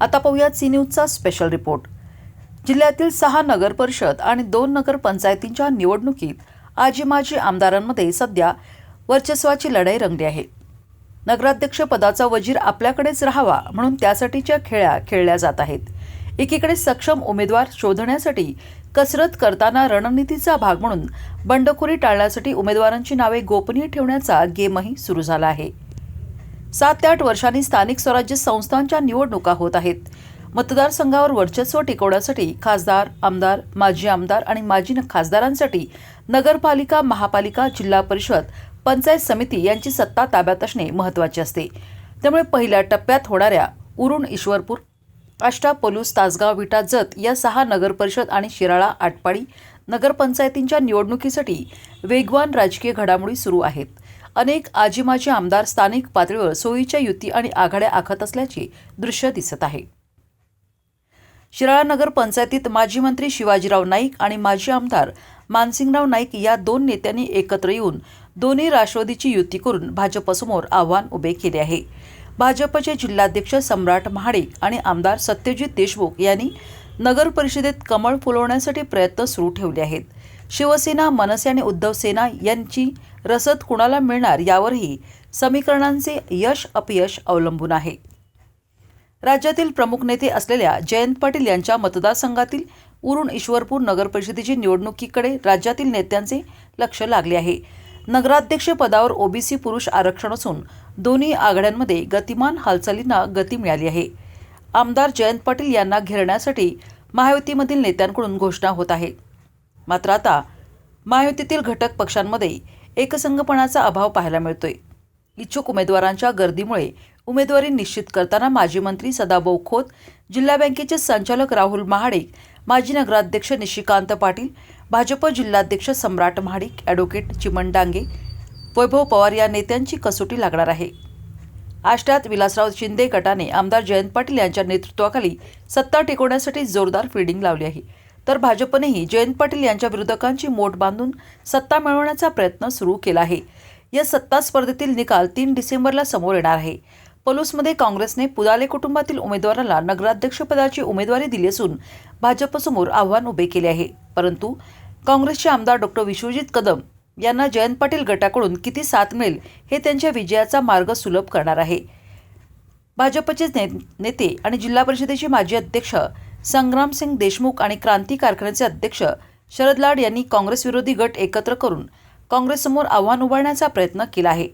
आता पाहूयात C न्यूजचा special report जिल्ह्यातील सहा नगर परिषद आणि दोन नगर पंचायतींच्या निवडणुकीत आजी माजी आमदारांमध्ये सध्या वर्चस्वाची लढाई रंगली आहे. नगराध्यक्ष पदाचा वजीर आपल्याकडेच राहावा म्हणून त्यासाठीच्या खेळ्या खेळल्या जात आहेत. एकीकडे सक्षम उमेदवार शोधण्यासाठी कसरत करताना रणनीतीचा भाग म्हणून बंडखोरी टाळण्यासाठी उमेदवारांची नावे गोपनीय ठेवण्याचा गेमही सुरू झाला आहे. सात ते आठ वर्षांनी स्थानिक स्वराज्य संस्थांच्या निवडणुका होत आहेत. मतदारसंघावर वर्चस्व टिकवण्यासाठी खासदार आमदार माजी आमदार आणि माजी न- खासदारांसाठी नगरपालिका महापालिका जिल्हा परिषद पंचायत समिती यांची सत्ता ताब्यात असणे महत्त्वाचे असते. त्यामुळे पहिल्या टप्प्यात होणाऱ्या उरुण ईश्वरपूर अष्टापोलूस तासगाव विटा जत या सहा नगरपरिषद आणि शिराळा आटपाडी नगरपंचायतींच्या निवडणुकीसाठी वेगवान राजकीय घडामोडी सुरू आहेत. अनेक आजीमाजी आमदार स्थानिक पातळीवर सोयीच्या युती आणि आघाड्या आखत असल्याचे दृश्य दिसत आहे. शिराळा नगर पंचायतीत माजी मंत्री शिवाजीराव नाईक आणि माजी आमदार मानसिंगराव नाईक या दोन नेत्यांनी एकत्र येऊन दोन्ही राष्ट्रवादीची युती करून भाजपसमोर आव्हान उभे केले आहे. भाजपचे जिल्हाध्यक्ष सम्राट महाडिक आणि आमदार सत्यजित देशमुख यांनी नगर परिषदेत कमळ फुलवण्यासाठी प्रयत्न सुरू ठेवले आहेत. शिवसेना मनसे आणि उद्धव सेना यांची रसद कुणाला मिळणार यावरही समीकरणांचे यश अपयश अवलंबून आहे. राज्यातील प्रमुख नेते असलेल्या जयंत पाटील यांच्या मतदारसंघातील उरुण ईश्वरपूर नगरपरिषदेची निवडणुकीकडे राज्यातील नेत्यांचे लक्ष लागले आहे. नगराध्यक्ष पदावर ओबीसी पुरुष आरक्षण असून दोन्ही आघाड्यांमध्ये गतिमान हालचालींना गती मिळाली आहे. आमदार जयंत पाटील यांना घेरण्यासाठी महायुतीमधील नेत्यांकडून घोषणा होत आहे. मात्र आता महायुतीतील घटक पक्षांमध्ये एकसंघपणाचा अभाव पाहायला मिळतोय. इच्छुक उमेदवारांच्या गर्दीमुळे उमेदवारी निश्चित करताना माजी मंत्री सदाभाऊ खोत जिल्हा बँकेचे संचालक राहुल महाडिक माजी नगराध्यक्ष निशिकांत पाटील भाजप जिल्हाध्यक्ष सम्राट महाडिक ॲडव्होकेट चिमण डांगे वैभव पवार या नेत्यांची कसोटी लागणार आहे. आष्ट्यात विलासराव शिंदे गटाने आमदार जयंत पाटील यांच्या नेतृत्वाखाली सत्ता टिकवण्यासाठी जोरदार फिल्डिंग लावली आहे. तर भाजपनेही जयंत पाटील यांच्या विरोधकांची मोठ बांधून सत्ता मिळवण्याचा प्रयत्न सुरू केला आहे. या सत्ता स्पर्धेतील निकाल तीन डिसेंबरला समोर येणार आहे. पलूसमध्ये काँग्रेसने पुदाले कुटुंबातील उमेदवाराला नगराध्यक्षपदाची उमेदवारी दिली असून भाजपसमोर आव्हान उभे केले आहे. परंतु काँग्रेसचे आमदार डॉक्टर विश्वजित कदम यांना जयंत पाटील गटाकडून किती साथ मिळेल हे त्यांच्या विजयाचा मार्ग सुलभ करणार आहे. भाजपचे ने नेते आणि जिल्हा परिषदेचे माजी अध्यक्ष संग्रामसिंग देशमुख आणि क्रांती कारखान्याचे अध्यक्ष शरद लाड यांनी काँग्रेस विरोधी गट एकत्र करून काँग्रेससमोर आव्हान उभारण्याचा प्रयत्न केला आहे.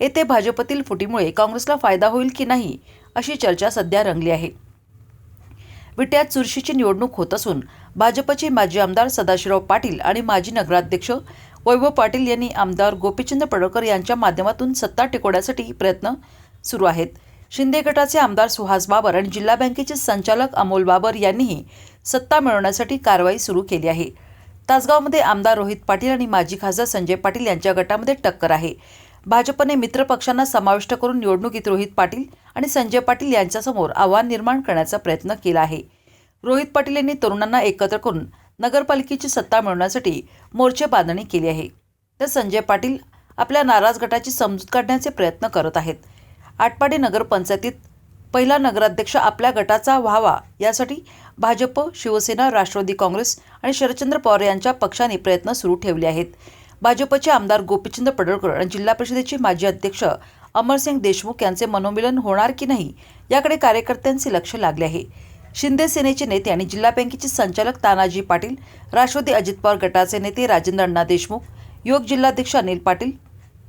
येथे भाजपतील फुटीमुळे काँग्रेसला फायदा होईल की नाही अशी चर्चा सध्या रंगली आहे. विट्यात चुरशीची निवडणूक होत असून भाजपचे माजी आमदार सदाशिवराव पाटील आणि माजी नगराध्यक्ष वैभव पाटील यांनी आमदार गोपीचंद पडळकर यांच्या माध्यमातून सत्ता टिकवण्यासाठी प्रयत्न सुरू आहेत. शिंदे गटाचे आमदार सुहास बाबर आणि जिल्हा बँकेचे संचालक अमोल बाबर यांनीही सत्ता मिळवण्यासाठी कारवाई सुरू केली आहे. तासगावमध्ये आमदार रोहित पाटील आणि माजी खासदार संजय पाटील यांच्या गटामध्ये टक्कर आहे. भाजपने मित्रपक्षांना समाविष्ट करून निवडणुकीत रोहित पाटील आणि संजय पाटील यांच्यासमोर आव्हान निर्माण करण्याचा प्रयत्न केला आहे. रोहित पाटील यांनी तरुणांना एकत्र करून नगरपालिकेची सत्ता मिळवण्यासाठी मोर्चे बांधणी केली आहे. तर संजय पाटील आपल्या नाराज गटाची समजूत काढण्याचे प्रयत्न करत आहेत. आटपाडी नगरपंचायतीत पहिला नगराध्यक्ष आपल्या गटाचा व्हावा यासाठी भाजप शिवसेना राष्ट्रवादी काँग्रेस आणि शरदचंद्र पवार यांच्या पक्षाने प्रयत्न सुरू ठेवले आहेत. भाजपचे आमदार गोपीचंद पडळकर आणि जिल्हा परिषदेचे माजी अध्यक्ष अमरसिंग देशमुख यांचे मनोमिलन होणार की नाही याकडे कार्यकर्त्यांचे लक्ष लागले आहे. शिंदे सेनेचे नेते आणि जिल्हा बँकेचे संचालक तानाजी पाटील राष्ट्रवादी अजित पवार गटाचे नेते राजेंद्र अण्णा देशमुख योग जिल्हाध्यक्ष अनिल पाटील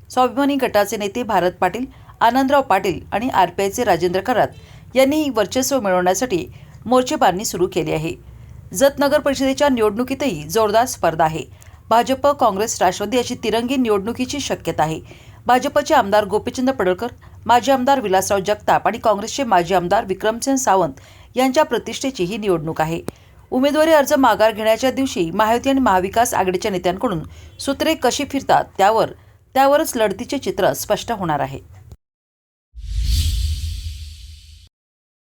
स्वाभिमानी गटाचे नेते भारत पाटील आनंदराव पाटील आणि आर पी आयचे राजेंद्र खरात यांनी वर्चस्व मिळवण्यासाठी मोर्चेबांधणी सुरू केली आहे. जत नगर परिषदेच्या निवडणुकीतही जोरदार स्पर्धा आहे. भाजप काँग्रेस राष्ट्रवादी अशी तिरंगी निवडणुकीची शक्यता आहे. भाजपचे आमदार गोपीचंद पडळकर माजी आमदार विलासराव जगताप आणि काँग्रेसचे माजी आमदार विक्रमसिंह सावंत यांच्या प्रतिष्ठेची ही निवडणूक आहे. उमेदवारी अर्ज माघार घेण्याच्या दिवशी महायुती आणि महाविकास आघाडीच्या नेत्यांकडून सूत्रे कशी फिरतात त्यावर त्यावरच लढतीचे चित्र स्पष्ट होणार आहे.